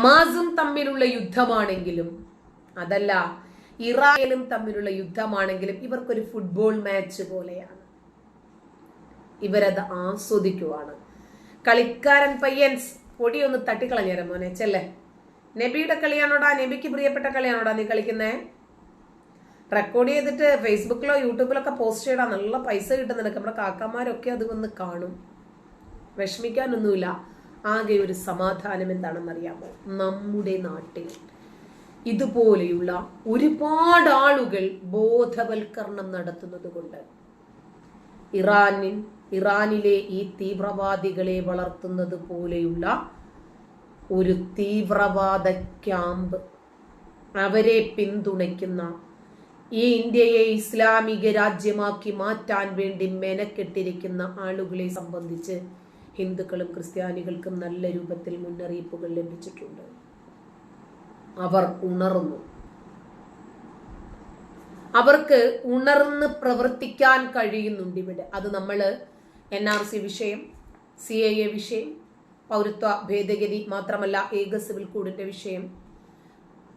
ഹമാസും തമ്മിലുള്ള യുദ്ധമാണെങ്കിലും അതല്ല ഇറാനും തമ്മിലുള്ള യുദ്ധമാണെങ്കിലും ഇവർക്കൊരു ഫുട്ബോൾ മാച്ച് പോലെയാണ്. ഇവരത് ആസ്വദിക്കുവാണ്. കളിക്കാരൻ പയ്യൻസ് പൊടിയൊന്ന് തട്ടിക്കളഞ്ഞേരം മോനെ ചെല്ലേ? നബിയുടെ കളിയാണോടാ നബിക്ക് പ്രിയപ്പെട്ട കളിയാണോടാ നീ കളിക്കുന്നേ? റെക്കോർഡ് ചെയ്തിട്ട് ഫേസ്ബുക്കിലോ യൂട്യൂബിലൊക്കെ പോസ്റ്റ് ചെയ്യടാ നല്ല പൈസ കിട്ടുന്നുണ്ട് നമ്മുടെ കാക്കമാരൊക്കെ അത് വന്ന് കാണും. വിഷമിക്കാനൊന്നുമില്ല. ആകെ ഒരു സമാധാനം എന്താണെന്നറിയാമോ? നമ്മുടെ നാട്ടിൽ ഇതുപോലെയുള്ള ഒരുപാട് ആളുകൾ ബോധവൽക്കരണം നടത്തുന്നത് കൊണ്ട് ഇറാനിൽ ഇറാനിലെ ഈ തീവ്രവാദികളെ വളർത്തുന്നത് പോലെയുള്ള ഒരു തീവ്രവാദ ക്യാമ്പ് അവരെ പിന്തുണയ്ക്കുന്ന ഈ ഇന്ത്യയെ ഇസ്ലാമിക രാജ്യമാക്കി മാറ്റാൻ വേണ്ടി മെനക്കെട്ടിരിക്കുന്ന ആളുകളെ സംബന്ധിച്ച് ഹിന്ദുക്കളും ക്രിസ്ത്യാനികൾക്കും നല്ല രൂപത്തിൽ മുന്നറിയിപ്പുകൾ ലഭിച്ചിട്ടുണ്ട്. അവർ ഉണർന്നു. അവർക്ക് ഉണർന്ന് പ്രവർത്തിക്കാൻ കഴിയുന്നുണ്ട് ഇവിടെ. അത് നമ്മൾ എൻ ആർ സി വിഷയം സി എ എ വിഷയം പൗരത്വ ഭേദഗതി മാത്രമല്ല ഏക സിവിൽ കോഡിന്റെ വിഷയം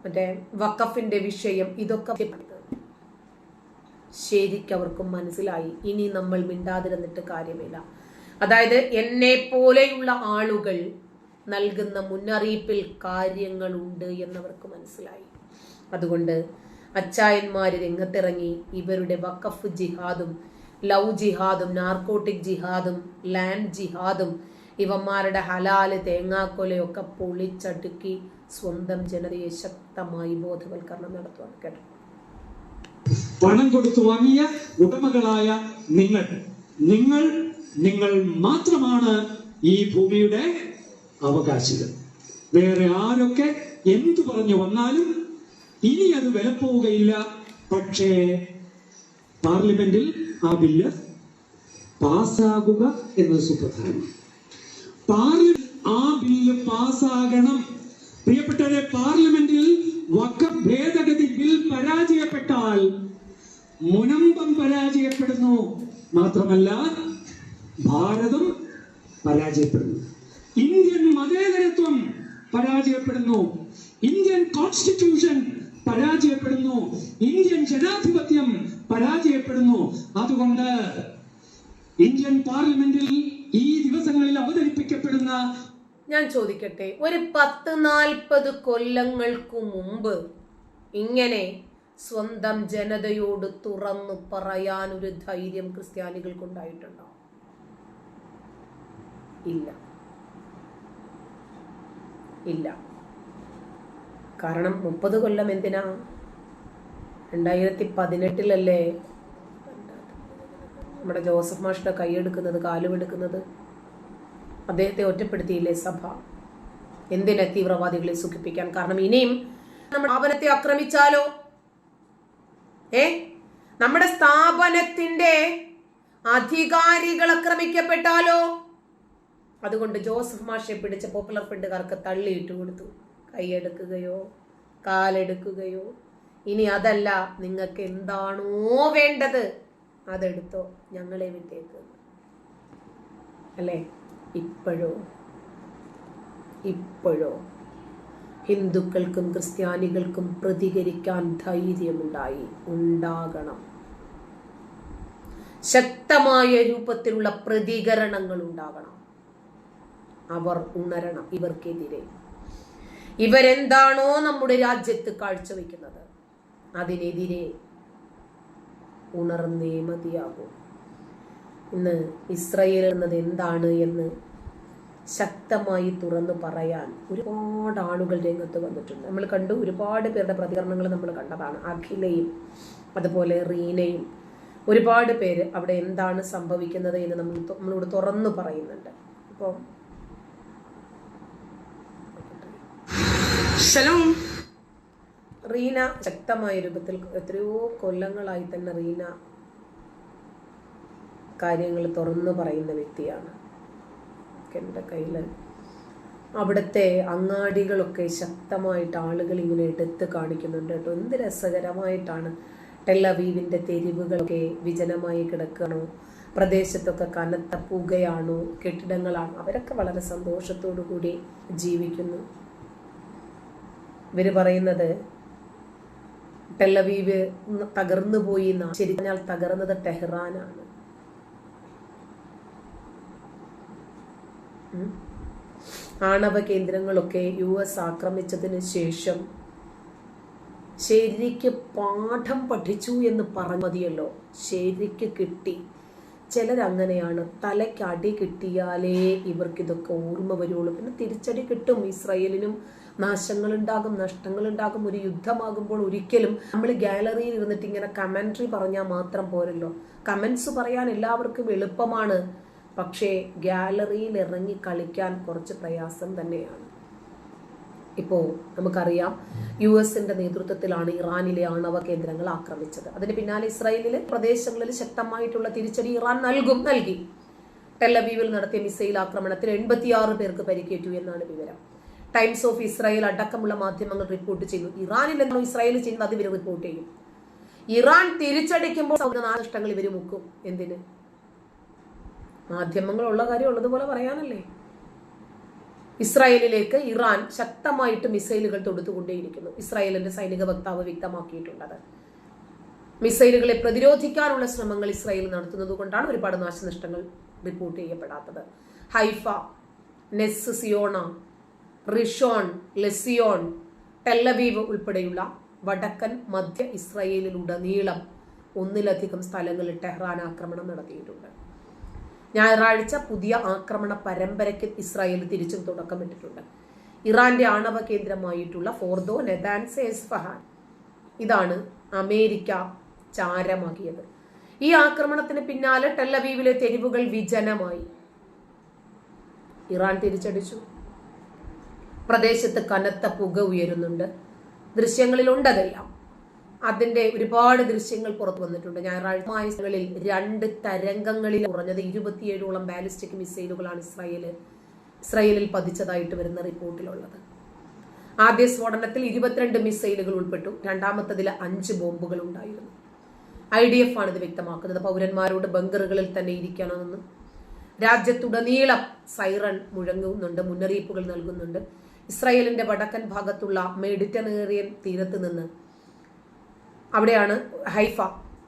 മറ്റേ വക്കഫിന്റെ വിഷയം ഇതൊക്കെ ശരിക്കവർക്കും മനസ്സിലായി. ഇനി നമ്മൾ മിണ്ടാതിരുന്നിട്ട് കാര്യമില്ല. അതായത് എന്നെ പോലെയുള്ള ആളുകൾ നൽകുന്ന മുന്നറിയിപ്പിൽ കാര്യങ്ങളുണ്ട് എന്നവർക്ക് മനസ്സിലായി. അതുകൊണ്ട് അച്ചായന്മാര് രംഗത്തിറങ്ങി ഇവരുടെ വഖഫ് ജിഹാദും ലവ് ജിഹാദും നാർക്കോട്ടിക് ജിഹാദും ലാൻഡ് ജിഹാദും ഇവന്മാരുടെ ഹലാൽ തേങ്ങാക്കൊലയൊക്കെ പൊളിച്ചടുക്കി സ്വന്തം ജനതയെ ശക്തമായി ബോധവൽക്കരണം നടത്തുവാൻ കേട്ടോ. പണം കൊടുത്തു വാങ്ങിയ ഉടമകളായ നിങ്ങൾ നിങ്ങൾ നിങ്ങൾ മാത്രമാണ് ഈ ഭൂമിയുടെ അവകാശികൾ. വേറെ ആരൊക്കെ എന്തു പറഞ്ഞു വന്നാലും ഇനി അത് വിലപ്പോവുകയില്ല. പക്ഷേ പാർലമെന്റിൽ ആ ബില്ല് പാസ്സാകുക എന്നത് സുപ്രധാനം പാർലമെന്റ് ആ ബില്ല് പാസ്സാകണം. പ്രിയപ്പെട്ടവരെ പാർലമെന്റിൽ വക്ക ഭേദഗതി ബിൽ പരാജയപ്പെട്ടാൽ മുനമ്പം പരാജയപ്പെടുന്നു. മാത്രമല്ല ഭാരതം പരാജയപ്പെടുന്നു. ഇന്ത്യൻ മതേതരത്വം പരാജയപ്പെടുന്നു. ഇന്ത്യൻ കോൺസ്റ്റിറ്റ്യൂഷൻ പരാജയപ്പെടുന്നു. ഇന്ത്യൻ ജനാധിപത്യം പരാജയപ്പെടുന്നു. അതുകൊണ്ട് ഇന്ത്യൻ പാർലമെന്റിൽ ഈ ദിവസങ്ങളിൽ അവതരിപ്പിക്കപ്പെടുന്ന ഞാൻ ചോദിക്കട്ടെ ഒരു പത്ത് നാൽപ്പത് കൊല്ലങ്ങൾക്കു മുമ്പ് ഇങ്ങനെ സ്വന്തം ജനതയോട് തുറന്നു പറയാൻ ഒരു ധൈര്യം ക്രിസ്ത്യാനികൾക്കുണ്ടായിട്ടുണ്ടോ? ഇല്ല. ഇല്ല. കാരണം മുപ്പത് കൊല്ലം എന്തിനാ? രണ്ടായിരത്തി പതിനെട്ടിലല്ലേ നമ്മുടെ ജോസഫ് മാഷിന്റെ കൈയെടുക്കുന്നത് കാലുമെടുക്കുന്നത് അദ്ദേഹത്തെ ഒറ്റപ്പെടുത്തിയില്ലേ സഭ? എന്തിനെ തീവ്രവാദികളെ സുഖിപ്പിക്കാൻ? കാരണം ഇനിയും നമ്മുടെ സ്ഥാപനത്തെ ആക്രമിച്ചാലോ? ഏ? നമ്മുടെ സ്ഥാപനത്തിന്റെ അധികാരികൾ ആക്രമിക്കപ്പെട്ടാലോ? അതുകൊണ്ട് ജോസഫ് മാഷെ പിടിച്ച പോപ്പുലർ ഫ്രണ്ടുകാർക്ക് തള്ളിയിട്ട് കൊടുത്തു. കൈയെടുക്കുകയോ കാലെടുക്കുകയോ ഇനി അതല്ല നിങ്ങൾക്ക് എന്താണോ വേണ്ടത് അതെടുത്തോ ഞങ്ങളെ വിട്ടേക്ക്. അല്ലേ? ഇപ്പോഴോ? ഇപ്പോഴോ? ഹിന്ദുക്കൾക്കും ക്രിസ്ത്യാനികൾക്കും പ്രതികരിക്കാൻ ധൈര്യമുണ്ടായി. ഉണ്ടാകണം. ശക്തമായ രൂപത്തിലുള്ള പ്രതികരണങ്ങൾ ഉണ്ടാകണം. അവർ ഉണരണം ഇവർക്കെതിരെ. ഇവരെന്താണോ നമ്മുടെ രാജ്യത്ത് കാഴ്ചവെക്കുന്നത് അതിനെതിരെ ഉണർന്നേ മതിയാകൂ. ഇന്ന് ഇസ്രയേൽ എന്നത് എന്താണ് എന്ന് ശക്തമായി തുറന്നു പറയാൻ ഒരുപാട് ആളുകൾ രംഗത്ത് വന്നിട്ടുണ്ട്. നമ്മൾ കണ്ടു ഒരുപാട് പേരുടെ പ്രതികരണങ്ങൾ നമ്മൾ കണ്ടതാണ്. അഖിലയും അതുപോലെ റീനയും ഒരുപാട് പേര് അവിടെ എന്താണ് സംഭവിക്കുന്നത് എന്ന് നമ്മൾ നമ്മളോട് തുറന്നു പറയുന്നുണ്ട്. അപ്പോൾ Shalom. റീന ശക്തമായ രൂപത്തിൽ എത്രയോ കൊല്ലങ്ങളായി തന്നെ റീന കാര്യങ്ങൾ തുറന്നു പറയുന്ന വ്യക്തിയാണ്. എന്റെ കയ്യിൽ അവിടുത്തെ അങ്ങാടികളൊക്കെ ശക്തമായിട്ട് ആളുകൾ ഇങ്ങനെ എടുത്ത് കാണിക്കുന്നുണ്ട് കേട്ടോ. എന്ത് രസകരമായിട്ടാണ് ടെല്ലവീവിന്റെ തെരുവുകളൊക്കെ വിജനമായി കിടക്കണോ പ്രദേശത്തൊക്കെ കനത്ത പുകയാണോ? കെട്ടിടങ്ങളാണോ? അവരൊക്കെ വളരെ സന്തോഷത്തോടു കൂടി ജീവിക്കുന്നു. ഇവർ പറയുന്നത് ടെല്ലവീവ് തകർന്നു പോയി ശരി പറഞ്ഞാൽ തകർന്നത് ടെഹ്റാനാണ് ആണവ കേന്ദ്രങ്ങളൊക്കെ യു എസ് ആക്രമിച്ചതിന് ശേഷം ശരിക്ക് പാഠം പഠിച്ചു എന്ന് പറഞ്ഞു മതിയല്ലോ. ശരിക്ക് കിട്ടി. ചിലരങ്ങനെയാണ്. തലയ്ക്ക് അടി കിട്ടിയാലേ ഇവർക്ക് ഇതൊക്കെ ഓർമ്മ വരുള്ളൂ. പിന്നെ തിരിച്ചടി കിട്ടും. ഇസ്രയേലിനും നഷ്ടങ്ങൾ ഉണ്ടാകും ഒരു യുദ്ധമാകുമ്പോൾ ഒരിക്കലും നമ്മൾ ഗാലറിയിൽ ഇരുന്നിട്ട് ഇങ്ങനെ കമൻട്രി പറഞ്ഞാൽ മാത്രം പോരല്ലോ. കമൻസ് പറയാൻ എല്ലാവർക്കും എളുപ്പമാണ്. പക്ഷേ ഗാലറിയിൽ ഇറങ്ങി കളിക്കാൻ കുറച്ച് പ്രയാസം തന്നെയാണ്. ഇപ്പോൾ നമുക്കറിയാം യു എസിന്റെ നേതൃത്വത്തിലാണ് ഇറാനിലെ ആണവ കേന്ദ്രങ്ങൾ ആക്രമിച്ചത്. അതിന് പിന്നാലെ ഇസ്രായേലിലെ പ്രദേശങ്ങളിൽ ശക്തമായിട്ടുള്ള തിരിച്ചടി ഇറാൻ നൽകും നൽകി. ടെലബീവിൽ നടത്തിയ മിസൈൽ ആക്രമണത്തിൽ എൺപത്തിയാറ് പേർക്ക് പരിക്കേറ്റു എന്നാണ് വിവരം. ടൈംസ് ഓഫ് ഇസ്രായേൽ അടക്കമുള്ള മാധ്യമങ്ങൾ റിപ്പോർട്ട് ചെയ്തു ഇറാനിൽ എന്താണോ ഇസ്രായേൽ ചെയ്യുന്നത് അത് റിപ്പോർട്ട് ചെയ്യും. ഇറാൻ തിരിച്ചടിക്കുമ്പോൾ നാശനഷ്ടങ്ങൾ ഇവർ മുക്കും. എന്തിന്? മാധ്യമങ്ങൾ ഉള്ള കാര്യം ഉള്ളതുപോലെ പറയാനല്ലേ? ഇസ്രായേലിലേക്ക് ഇറാൻ ശക്തമായിട്ട് മിസൈലുകൾ തൊടുത്തുകൊണ്ടേയിരിക്കുന്നു. ഇസ്രായേലിന്റെ സൈനിക വക്താവ് വ്യക്തമാക്കിയിട്ടുള്ളത്. മിസൈലുകളെ പ്രതിരോധിക്കാനുള്ള ശ്രമങ്ങൾ ഇസ്രായേൽ നടത്തുന്നത് കൊണ്ടാണ് ഒരുപാട് നാശനഷ്ടങ്ങൾ report ചെയ്യപ്പെടാത്തത്. Haifa Ness Ziona Rishon LeZion Tel Aviv ഉൾപ്പെടെയുള്ള വടക്കൻ മധ്യ ഇസ്രായേലിലുടനീളം ഒന്നിലധികം സ്ഥലങ്ങളിൽ ടെഹ്റാൻ ആക്രമണം നടത്തിയിട്ടുണ്ട്. ഞായറാഴ്ച പുതിയ ആക്രമണ പരമ്പരയ്ക്ക് ഇസ്രായേൽ തിരിച്ചും തുടക്കമിട്ടിട്ടുണ്ട് ഇറാന്റെ ആണവ കേന്ദ്രമായിട്ടുള്ള ഫോർദോ നെതാൻസ് എസ്ഫഹാൻ. ഇതാണ് അമേരിക്ക ചാരമാക്കിയത്. ഈ ആക്രമണത്തിന് പിന്നാലെ ടെല്ലവീവിലെ തെരുവുകൾ വിജനമായി. ഇറാൻ തിരിച്ചടിച്ചു. പ്രദേശത്ത് കനത്ത പുക ഉയരുന്നുണ്ട്. ദൃശ്യങ്ങളിലുണ്ട് അതെല്ലാം അതിന്റെ ഒരുപാട് ദൃശ്യങ്ങൾ പുറത്തു വന്നിട്ടുണ്ട്. ഞായറാഴ്ചകളിൽ രണ്ട് തരംഗങ്ങളിൽ കുറഞ്ഞത് ഇരുപത്തിയേഴോളം ബാലിസ്റ്റിക് മിസൈലുകളാണ് ഇസ്രായേൽ ഇസ്രായേലിൽ പതിച്ചതായിട്ട് വരുന്ന റിപ്പോർട്ടിലുള്ളത്. ആദ്യ സ്ഫോടനത്തിൽ ഇരുപത്തിരണ്ട് മിസൈലുകൾ ഉൾപ്പെട്ടു. രണ്ടാമത്തതിൽ അഞ്ച് ബോംബുകൾ ഉണ്ടായിരുന്നു. ഐ ഡി എഫ് ആണ് ഇത് വ്യക്തമാക്കുന്നത്. പൗരന്മാരോട് ബങ്കറുകളിൽ തന്നെ ഇരിക്കണമെന്നും രാജ്യത്തുടനീളം സൈറൺ മുഴങ്ങുന്നുണ്ട് മുന്നറിയിപ്പുകൾ നൽകുന്നുണ്ട്. ഇസ്രായേലിന്റെ വടക്കൻ ഭാഗത്തുള്ള മെഡിറ്ററേനിയൻ തീരത്ത് നിന്ന് അവിടെയാണ് ഹൈഫ.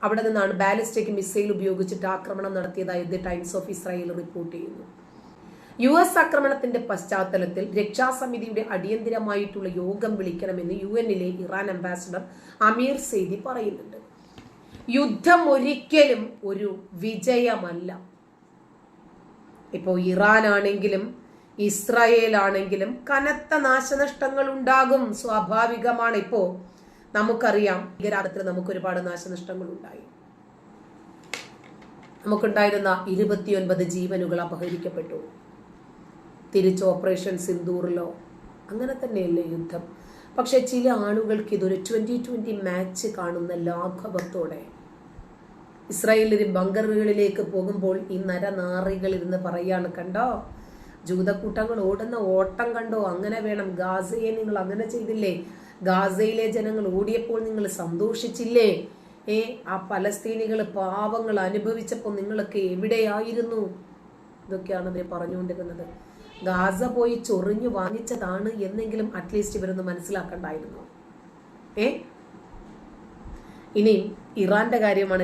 അവിടെ നിന്നാണ് ബാലിസ്റ്റിക് മിസൈൽ ഉപയോഗിച്ചിട്ട് ആക്രമണം നടത്തിയതായി the Times of Israel report ചെയ്യുന്നു. യു എസ് ആക്രമണത്തിന്റെ പശ്ചാത്തലത്തിൽ രക്ഷാസമിതിയുടെ അടിയന്തിരമായിട്ടുള്ള യോഗം വിളിക്കണമെന്ന് യു എന്നിലെ ഇറാൻ അംബാസിഡർ അമീർ സെയ്ദി പറയുന്നുണ്ട്. യുദ്ധം ഒരിക്കലും ഒരു വിജയമല്ല. ഇപ്പോൾ ഇറാൻ ആണെങ്കിലും ഇസ്രായേൽ ആണെങ്കിലും കനത്ത നാശനഷ്ടങ്ങൾ ഉണ്ടാകും സ്വാഭാവികമാണ് ഇപ്പോ നമുക്കറിയാം ഭീകരാടത്തിൽ നമുക്ക് ഒരുപാട് നാശനഷ്ടങ്ങൾ ഉണ്ടായി നമുക്കുണ്ടായിരുന്ന ഇരുപത്തിയൊൻപത് ജീവനുകൾ അപഹരിക്കപ്പെട്ടു. തിരിച്ച് ഓപ്പറേഷൻ സിന്ദൂറിലോ അങ്ങനെ തന്നെയല്ലേ യുദ്ധം. പക്ഷെ ചില ആളുകൾക്ക് ഇതൊരു ട്വന്റി ട്വന്റി മാച്ച് കാണുന്ന ലാഘവത്തോടെ. ഇസ്രായേലിന് ബങ്കറുകളിലേക്ക് പോകുമ്പോൾ ഈ നരനാറികൾ ഇരുന്ന് പറയാണ് കണ്ടോ? ജൂതക്കൂട്ടങ്ങൾ ഓടുന്ന ഓട്ടം കണ്ടോ? അങ്ങനെ വേണം. ഗാസയെ നിങ്ങൾ അങ്ങനെ ചെയ്തില്ലേ? ഗാസയിലെ ജനങ്ങൾ ഓടിയപ്പോൾ നിങ്ങൾ സന്തോഷിച്ചില്ലേ? ഏ ആ പലസ്തീനികൾ പാവങ്ങൾ അനുഭവിച്ചപ്പോൾ നിങ്ങളൊക്കെ എവിടെയായിരുന്നു? ഇതൊക്കെയാണ് ഇവർ പറഞ്ഞുകൊണ്ടിരുന്നത് ഗാസ പോയി ചൊറിഞ്ഞു വാങ്ങിച്ചതാണ് എന്നെങ്കിലും അറ്റ്ലീസ്റ്റ് ഇവരൊന്ന് മനസ്സിലാക്കണ്ടായിരുന്നു. ഏ? ഇനി ഇറാന്റെ കാര്യമാണ്